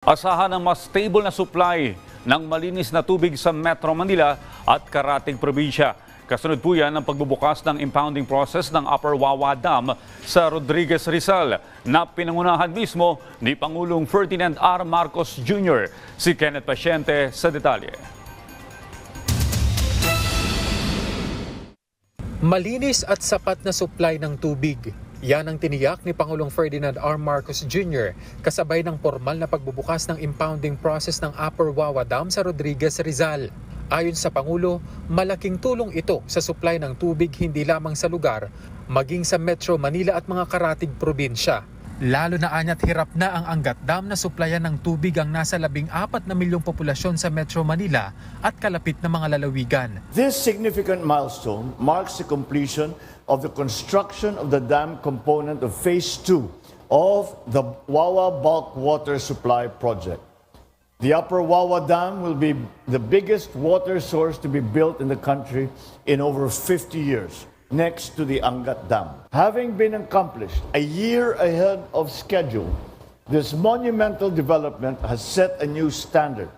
Asahan ng mas stable na supply ng malinis na tubig sa Metro Manila at Karatig Probinsya. Kasunod po yan ang pagbubukas ng impounding process ng Upper Wawa Dam sa Rodriguez Rizal na pinangunahan mismo ni Pangulong Ferdinand R. Marcos Jr. Si Kenneth Pasyente sa detalye. Malinis at sapat na supply ng tubig. Yan ang tiniyak ni Pangulong Ferdinand R. Marcos Jr. kasabay ng formal na pagbubukas ng impounding process ng Upper Wawa Dam sa Rodriguez, Rizal. Ayon sa Pangulo, malaking tulong ito sa supply ng tubig hindi lamang sa lugar, maging sa Metro Manila at mga karatig probinsya. Lalo na anya't hirap na ang Angat Dam na suplayan ng tubig ang nasa labing apat na milyong populasyon sa Metro Manila at kalapit na mga lalawigan. This significant milestone marks the completion of the construction of the dam component of Phase 2 of the Wawa Bulk Water Supply Project. The Upper Wawa Dam will be the biggest water source to be built in the country in over 50 years, next to the Angat Dam. Having been accomplished a year ahead of schedule, this monumental development has set a new standard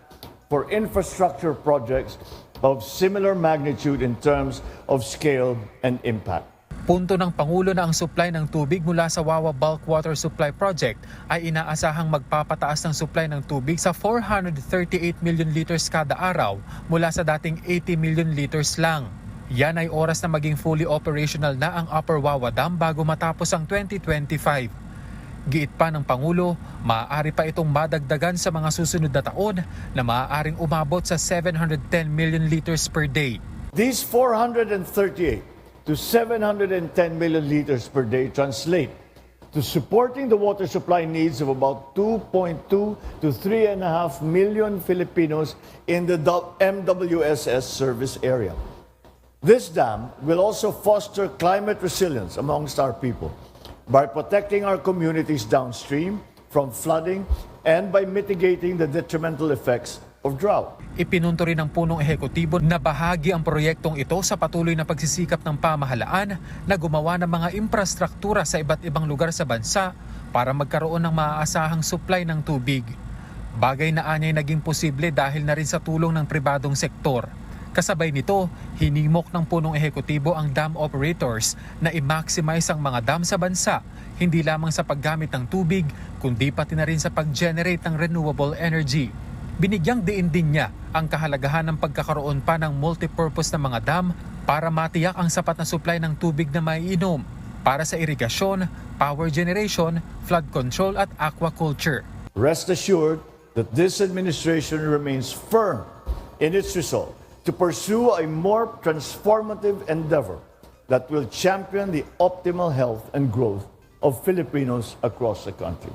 for infrastructure projects of similar magnitude in terms of scale and impact. Punto ng Pangulo na ang supply ng tubig mula sa Wawa Bulk Water Supply Project ay inaasahang magpapataas ng supply ng tubig sa 438 million liters kada araw mula sa dating 80 million liters lang. Yan ay oras na maging fully operational na ang Upper Wawa Dam bago matapos ang 2025. Giit pa ng Pangulo, maaari pa itong madagdagan sa mga susunod na taon na maaaring umabot sa 710 million liters per day. These 438 to 710 million liters per day translate to supporting the water supply needs of about 2.2 to 3.5 million Filipinos in the MWSS service area. This dam will also foster climate resilience amongst our people by protecting our communities downstream from flooding and by mitigating the detrimental effects of drought. Ipinunto rin ng punong ehekutibo na bahagi ang proyektong ito sa patuloy na pagsisikap ng pamahalaan na gumawa ng mga infrastruktura sa iba't ibang lugar sa bansa para magkaroon ng maaasahang supply ng tubig. Bagay na anyay naging posible dahil na rin sa tulong ng pribadong sektor. Kasabay nito, hinimok ng punong ehekutibo ang dam operators na i-maximize ang mga dam sa bansa, hindi lamang sa paggamit ng tubig, kundi pati na rin sa pag-generate ng renewable energy. Binigyang diin din niya ang kahalagahan ng pagkakaroon pa ng multipurpose na mga dam para matiyak ang sapat na supply ng tubig na maiinom para sa irigasyon, power generation, flood control at aquaculture. Rest assured that this administration remains firm in its resolve to pursue a more transformative endeavor that will champion the optimal health and growth of Filipinos across the country.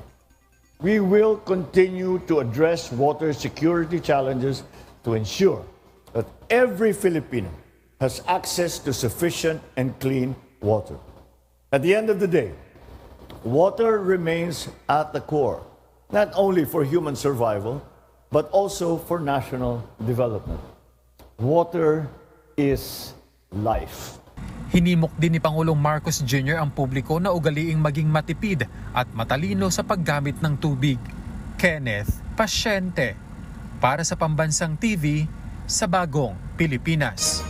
We will continue to address water security challenges to ensure that every Filipino has access to sufficient and clean water. At the end of the day, water remains at the core, not only for human survival, but also for national development. Water is life. Hinimok din ni Pangulong Marcos Jr. ang publiko na ugaliing maging matipid at matalino sa paggamit ng tubig. Kenneth Pasyente para sa Pambansang TV sa Bagong Pilipinas.